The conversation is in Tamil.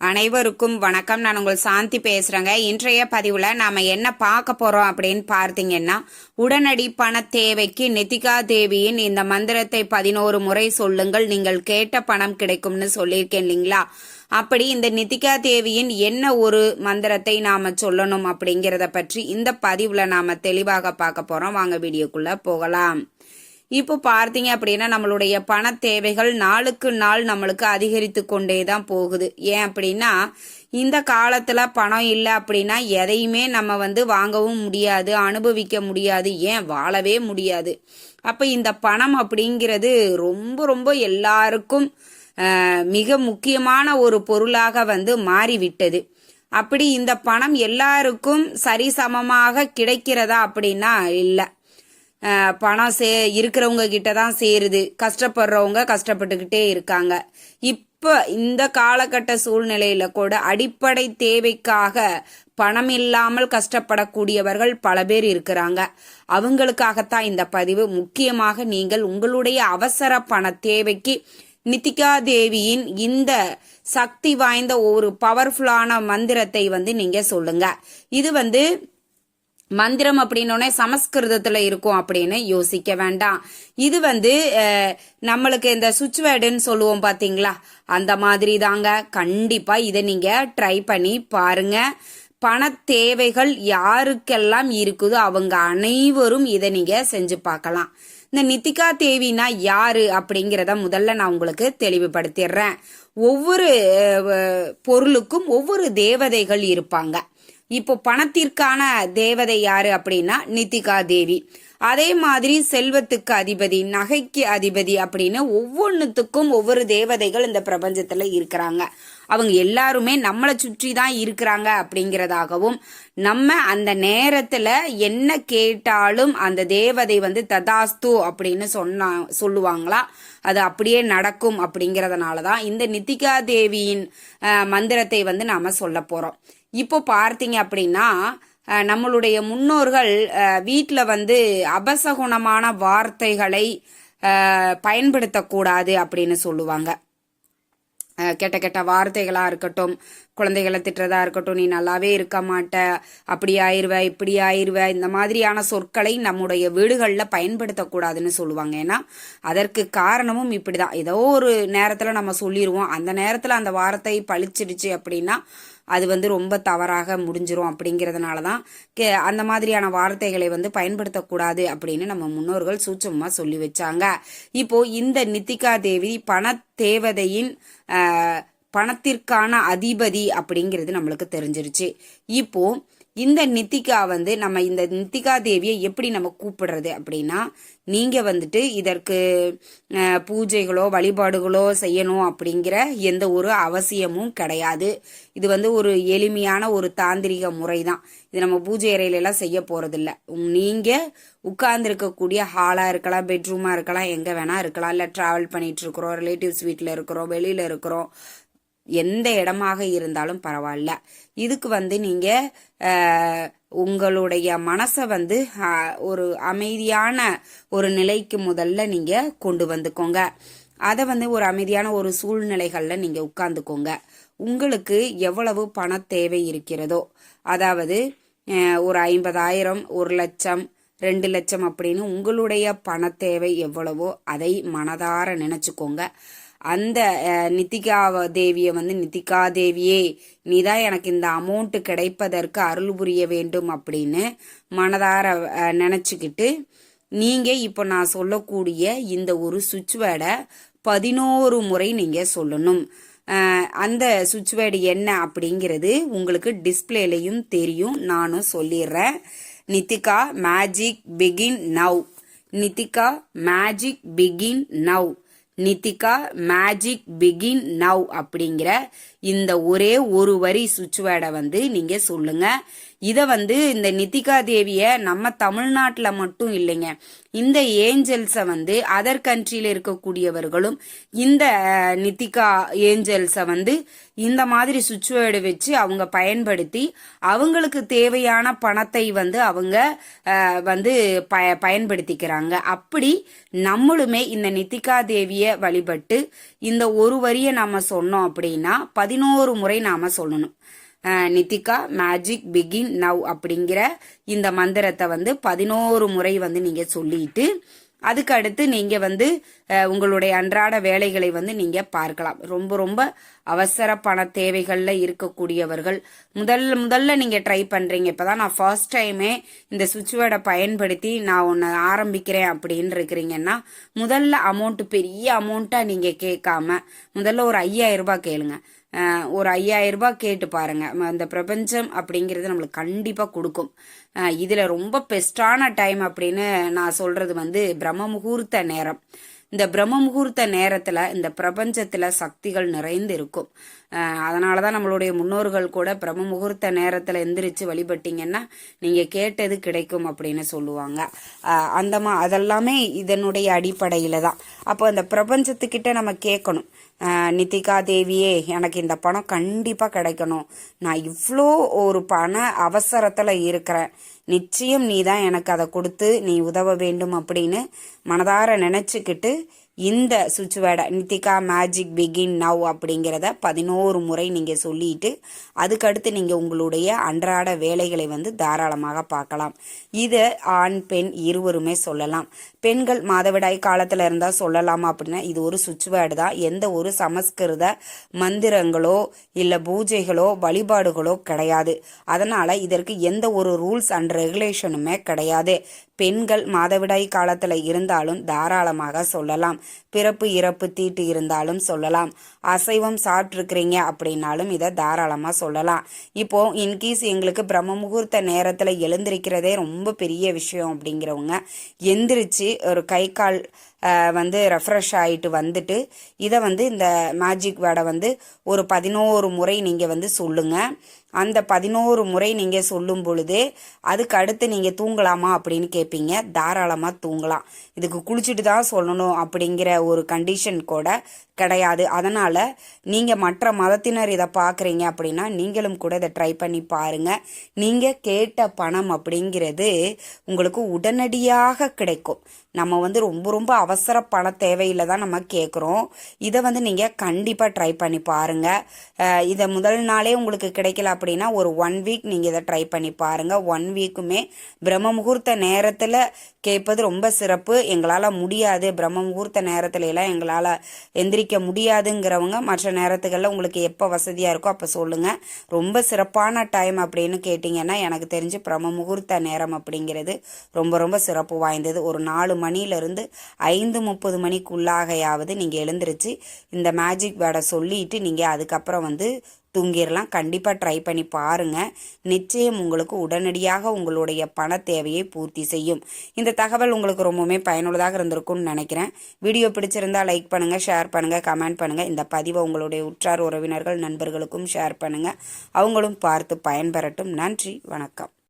அனைவருக்கும் வணக்கம். நான் உங்கள் சாந்தி பேசுகிறேங்க இன்றைய பதிவில் நாம் என்ன பார்க்க போகிறோம் அப்படின்னு பார்த்தீங்கன்னா உடனடி பண தேவைக்கு நிதிகா தேவியின் இந்த மந்திரத்தை பதினோரு முறை சொல்லுங்கள். நீங்கள் கேட்ட பணம் கிடைக்கும்னு சொல்லியிருக்கேன் இல்லைங்களா? அப்படி இந்த நிதிகா தேவியின் என்ன ஒரு மந்திரத்தை நாம் சொல்லணும் அப்படிங்கிறத பற்றி இந்த பதிவில் நாம் தெளிவாக பார்க்க போகிறோம் வாங்க வீடியோக்குள்ளே போகலாம். இப்போ பார்த்தீங்க அப்படின்னா நம்மளுடைய பண தேவைகள் நாளுக்கு நாள் நம்மளுக்கு அதிகரித்து கொண்டே தான் போகுது. ஏன் அப்படின்னா இந்த காலத்துல பணம் இல்லை அப்படின்னா எதையுமே நம்ம வந்து வாங்கவும் முடியாது அனுபவிக்க முடியாது ஏன் வாழவே முடியாது. அப்ப இந்த பணம் அப்படிங்கிறது ரொம்ப ரொம்ப எல்லாருக்கும் மிக முக்கியமான ஒரு பொருளாக வந்து மாறிவிட்டது. அப்படி இந்த பணம் எல்லாருக்கும் சரிசமமாக கிடைக்கிறதா அப்படின்னா இல்லை. பணம் சே இருக்கிறவங்க கிட்ட தான் சேருது. கஷ்டப்படுறவங்க கஷ்டப்பட்டுக்கிட்டே இருக்காங்க. இப்போ இந்த காலகட்ட சூழ்நிலையில கூட அடிப்படை தேவைக்காக பணம் இல்லாமல் கஷ்டப்படக்கூடியவர்கள் பல பேர் இருக்கிறாங்க. அவங்களுக்காகத்தான் இந்த பதிவு. முக்கியமாக நீங்கள் உங்களுடைய அவசர பண தேவைக்கு நித்திகா தேவியின் இந்த சக்தி வாய்ந்த ஒரு பவர்ஃபுல்லான மந்திரத்தை வந்து நீங்க சொல்லுங்க. இது வந்து மந்திரம் அப்படின்னோடனே சமஸ்கிருதத்துல இருக்கும் அப்படின்னு யோசிக்க வேண்டாம். இது வந்து நம்மளுக்கு இந்த சுவிட்ச் வேர்டுன்னு சொல்லுவோம் பாத்தீங்களா? அந்த மாதிரி தாங்க கண்டிப்பா இதை நீங்க ட்ரை பண்ணி பாருங்க. பண தேவைகள் யாருக்கெல்லாம் இருக்குதோ அவங்க அனைவரும் இதை நீங்க செஞ்சு பார்க்கலாம். இந்த நித்திகா தேவினா யாரு அப்படிங்கிறத முதல்ல நான் உங்களுக்கு தெளிவுபடுத்திடுறேன். ஒவ்வொரு பொருளுக்கும் ஒவ்வொரு தேவதைகள் இருப்பாங்க. இப்போ பணத்திற்கான தேவதை யாரு அப்படின்னா நித்திகா தேவி. அதே மாதிரி செல்வத்துக்கு அதிபதி நகைக்கு அதிபதி அப்படின்னு ஒவ்வொன்றுத்துக்கும் ஒவ்வொரு தேவதைகள் இந்த பிரபஞ்சத்துல இருக்கிறாங்க. அவங்க எல்லாருமே நம்மளை சுற்றி தான் இருக்கிறாங்க அப்படிங்கிறதாகவும் நம்ம அந்த நேரத்துல என்ன கேட்டாலும் அந்த தேவதை வந்து ததாஸ்து அப்படின்னு சொன்னா சொல்லுவாங்களா? அது அப்படியே நடக்கும் அப்படிங்கிறதுனால தான் இந்த நித்திகா தேவியின் மந்திரத்தை வந்து நாம சொல்ல போறோம். இப்போ பார்த்தீங்க அப்படின்னா நம்மளுடைய முன்னோர்கள் வீட்டில் வந்து அபசகுணமான வார்த்தைகளை பயன்படுத்தக்கூடாது அப்படின்னு சொல்லுவாங்க. கெட்ட கெட்ட வார்த்தைகளாக இருக்கட்டும் குழந்தைகளை திட்டுறதா இருக்கட்டும் நீ நல்லாவே இருக்க மாட்ட அப்படி ஆயிருவ இப்படி ஆயிருவ இந்த மாதிரியான சொற்களை நம்முடைய வீடுகளில் பயன்படுத்தக்கூடாதுன்னு சொல்லுவாங்க. ஏன்னா அதற்கு காரணமும் இப்படி தான் ஏதோ ஒரு நேரத்தில் நம்ம சொல்லிடுவோம் அந்த நேரத்தில் அந்த வார்த்தை பழிச்சிடுச்சு அப்படின்னா அது வந்து ரொம்ப தவறாக முடிஞ்சிரும் அப்படிங்கிறதுனால தான் கே- அந்த மாதிரியான வார்த்தைகளை வந்து பயன்படுத்தக்கூடாது அப்படின்னு நம்ம முன்னோர்கள் சூட்சமாக சொல்லி வச்சாங்க. இப்போ இந்த நித்திகா தேவி பண தேவதையின் பணத்திற்கான அதிபதி அப்படிங்கிறது நம்மளுக்கு தெரிஞ்சிருச்சு. இப்போ இந்த நித்திகா வந்து நம்ம இந்த நித்திகா தேவியை எப்படி நம்ம கூப்பிடுறது அப்படின்னா நீங்க வந்துட்டு இதற்கு பூஜைகளோ வழிபாடுகளோ செய்யணும் அப்படிங்கிற எந்த ஒரு அவசியமும் கிடையாது. இது வந்து ஒரு எளிமையான ஒரு தாந்திரிக முறை தான் இது நம்ம பூஜை அறையிலலாம் செய்ய போறதில்ல. நீங்கள் நீங்க ஹாலாக ஹாலா இருக்கலாம் பெட்ரூமா இருக்கலாம் எங்க வேணா இருக்கலாம். இல்ல டிராவல் பண்ணிட்டு இருக்கிறோம் ரிலேட்டிவ்ஸ் வீட்டில் இருக்கிறோம் வெளியில இருக்கிறோம். எந்த இடமாக இருந்தாலும் பரவாயில்ல. இதுக்கு வந்து நீங்க உங்களுடைய மனசை வந்து ஒரு அமைதியான ஒரு நிலைக்கு முதல்ல நீங்க கொண்டு வந்துக்கோங்க. அதை வந்து ஒரு அமைதியான ஒரு சூழ்நிலைகளில் நீங்க உட்காந்துக்கோங்க உங்களுக்கு எவ்வளவு பண தேவை இருக்கிறதோ அதாவது ஒரு ஐம்பதாயிரம் ஒரு லட்சம் ரெண்டு லட்சம் அப்படின்னு உங்களுடைய பண தேவை எவ்வளவோ அதை மனதார நினச்சிக்கோங்க. அந்த நித்திகா தேவியை வந்து நித்திகா தேவியே நீ தான் எனக்கு இந்த அமௌண்ட் கிடைப்பதற்கு அருள் புரிய வேண்டும் அப்படின்னு மனதார நினச்சிக்கிட்டு நீங்கள் இப்போ நான் சொல்லக்கூடிய இந்த ஒரு சுவிட்ச் வேர்டை பதினோரு முறை நீங்கள் சொல்லணும். அந்த சுவிட்ச் வேர்டு என்ன அப்படிங்கிறது உங்களுக்கு டிஸ்பிளேலையும் தெரியும். நானும் சொல்லிடுறேன். Nithika magic begin now Nithika magic begin now Nithika magic begin now அப்படிங்கிற இந்த ஒரே ஒரு வரி சுவிட்ச் வேர்டை வந்து நீங்கள் சொல்லுங்கள் இதை வந்து இந்த நிதிகா தேவியை நம்ம தமிழ்நாட்டில் மட்டும் இல்லைங்க. இந்த ஏஞ்சல்ஸை வந்து அதர் கண்ட்ரியில் இருக்கக்கூடியவர்களும் இந்த நித்திகா நிதிகா ஏஞ்சல்ஸை வந்து இந்த மாதிரி சுச்சுவேடு வச்சு அவங்க பயன்படுத்தி அவங்களுக்கு தேவையான பணத்தை வந்து அவங்க வந்து ப பயன்படுத்திக்கிறாங்க. அப்படி நம்மளுமே இந்த நிதிகா தேவியை வழிபட்டு இந்த ஒரு வரியை நாம் சொன்னோம் அப்படின்னா பதினோரு முறை நாம் சொல்லணும். நித்திகா மேஜிக் பிகின் நவ் அப்படிங்கிற இந்த மந்திரத்தை வந்து பதினோரு முறை வந்து நீங்க சொல்லிட்டு அதுக்கு அடுத்து நீங்க வந்து உங்களுடைய அன்றாட வேலைகளை வந்து நீங்க பார்க்கலாம். ரொம்ப ரொம்ப அவசர பண தேவைகளில் இருக்கக்கூடியவர்கள் முதல்ல முதல்ல நீங்கள் ட்ரை பண்ணுறீங்க இப்போ தான் நான் ஃபர்ஸ்ட் டைமே இந்த சுவிட்ச் வேர்டை பயன்படுத்தி நான் ஒன்று ஆரம்பிக்கிறேன் அப்படின்னு இருக்கிறீங்கன்னா முதல்ல அமௌண்ட்டு பெரிய அமௌண்ட்டாக நீங்கள் கேட்காம முதல்ல ஒரு ஐயாயிரம் ரூபாய் கேளுங்க. ஒரு ஐயாயிரம் ரூபாய் கேட்டு பாருங்க. அந்த பிரபஞ்சம் அப்படிங்கிறது நம்மளுக்கு கண்டிப்பாக கொடுக்கும். இதில் ரொம்ப பெஸ்டான டைம் அப்படின்னு நான் சொல்கிறது வந்து பிரம்ம முகூர்த்த நேரம். இந்த பிரம்ம முகூர்த்த நேரத்தில் இந்த பிரபஞ்சத்தில் சக்திகள் நிறைந்து இருக்கும் அதனால தான் நம்மளுடைய முன்னோர்கள் கூட பிரம்ம முகூர்த்த நேரத்தில் எந்திரிச்சு வழிபட்டீங்கன்னா நீங்கள் கேட்டது கிடைக்கும் அப்படின்னு சொல்லுவாங்க. அந்த மா அதெல்லாமே இதனுடைய அடிப்படையில் தான் அப்போ அந்த பிரபஞ்சத்துக்கிட்ட நம்ம கேட்கணும். நிதிகா தேவியே எனக்கு இந்த பணம் கண்டிப்பாக கிடைக்கணும். நான் இவ்வளோ ஒரு பண அவசரத்தில் இருக்கிறேன். நிச்சயம் நீ தான் எனக்கு அதை கொடுத்து நீ உதவ வேண்டும் அப்படின்னு மனதார நினச்சிக்கிட்டு இந்த சுவிட்ச் வேர்டை நித்திகா மேஜிக் பிகின் நவ் அப்படிங்கிறத பதினோரு முறை நீங்கள் சொல்லிட்டு அதுக்கடுத்து நீங்கள் உங்களுடைய அன்றாட வேலைகளை வந்து தாராளமாக பார்க்கலாம். இதை ஆண் பெண் இருவருமே சொல்லலாம். பெண்கள் மாதவிடாய் காலத்தில் இருந்தால் சொல்லலாமா அப்படின்னா இது ஒரு சுவிட்ச் வேர்டு தான். எந்த ஒரு சமஸ்கிருத மந்திரங்களோ இல்லை பூஜைகளோ வழிபாடுகளோ கிடையாது. அதனால் இதற்கு எந்த ஒரு ரூல்ஸ் அண்ட் ரெகுலேஷனுமே கிடையாது. பெண்கள் மாதவிடாய் காலத்தில் இருந்தாலும் தாராளமாக சொல்லலாம். பிறப்பு இறப்பு தீட்டு இருந்தாலும் சொல்லலாம். அசைவம் சாப்பிட்ருக்கிறீங்க அப்படின்னாலும் இதை தாராளமாக சொல்லலாம். இப்போ இன்கேஸ் எங்களுக்கு பிரம்ம முகூர்த்த நேரத்தில் எழுந்திருக்கிறதே ரொம்ப பெரிய விஷயம் அப்படிங்கிறவங்க எந்திரிச்சு ஒரு கை கால் வந்து ரெஃப்ரெஷ் ஆகிட்டு வந்துட்டு இதை வந்து இந்த மேஜிக் வேர்டை வந்து ஒரு பதினோரு முறை நீங்கள் வந்து சொல்லுங்கள் அந்த பதினோரு முறை நீங்கள் சொல்லும் பொழுது அதுக்கு அடுத்து நீங்கள் தூங்கலாமா அப்படின்னு கேட்பீங்க தாராளமாக தூங்கலாம். இதுக்கு குளிச்சுட்டு தான் சொல்லணும் அப்படிங்கிற ஒரு கண்டிஷன் கூட கிடையாது. அதனால் நீங்கள் மற்ற மதத்தினர் இதை பார்க்குறீங்க அப்படின்னா நீங்களும் கூட இதை ட்ரை பண்ணி பாருங்கள் நீங்கள் கேட்ட பணம் அப்படிங்கிறது உங்களுக்கு உடனடியாக கிடைக்கும். நம்ம வந்து ரொம்ப ரொம்ப அவ அவசர பண தேவையில் தான் நம்ம கேட்குறோம் இதை வந்து நீங்கள் கண்டிப்பாக ட்ரை பண்ணி பாருங்கள் இதை முதல் நாளே உங்களுக்கு கிடைக்கல அப்படின்னா ஒரு ஒன் வீக் நீங்கள் இதை ட்ரை பண்ணி பாருங்கள் ஒன் வீக்குமே பிரம்ம முகூர்த்த நேரத்தில் கேட்பது ரொம்ப சிறப்பு. எங்களால் முடியாது. பிரம்ம முகூர்த்த நேரத்துல எல்லாம் எங்களால் எந்திரிக்க முடியாதுங்கிறவங்க மற்ற நேரத்துகளில் உங்களுக்கு எப்போ வசதியாக இருக்கோ அப்போ சொல்லுங்கள் ரொம்ப சிறப்பான டைம் அப்படின்னு கேட்டிங்கன்னா எனக்கு தெரிஞ்சு பிரம்ம முகூர்த்த நேரம் அப்படிங்கிறது ரொம்ப ரொம்ப சிறப்பு வாய்ந்தது. ஒரு நாலு மணியிலிருந்து ஐந்து ஐந்து முப்பது மணிக்குள்ளாகையாவது நீங்கள் எழுந்திருச்சு இந்த மேஜிக் வேர்டை சொல்லிட்டு நீங்கள் அதுக்கப்புறம் வந்து தூங்கிடலாம். கண்டிப்பாக ட்ரை பண்ணி பாருங்கள் நிச்சயம் உங்களுக்கு உடனடியாக உங்களுடைய பண தேவையை பூர்த்தி செய்யும். இந்த தகவல் உங்களுக்கு ரொம்பவுமே பயனுள்ளதாக இருந்திருக்கும்னு நினைக்கிறேன். வீடியோ பிடிச்சிருந்தா லைக் பண்ணுங்கள் ஷேர் பண்ணுங்கள் கமெண்ட் பண்ணுங்கள் இந்த பதிவை உங்களுடைய உற்றார் உறவினர்கள் நண்பர்களுக்கும் ஷேர் பண்ணுங்கள் அவங்களும் பார்த்து பயன்பெறட்டும். நன்றி வணக்கம்.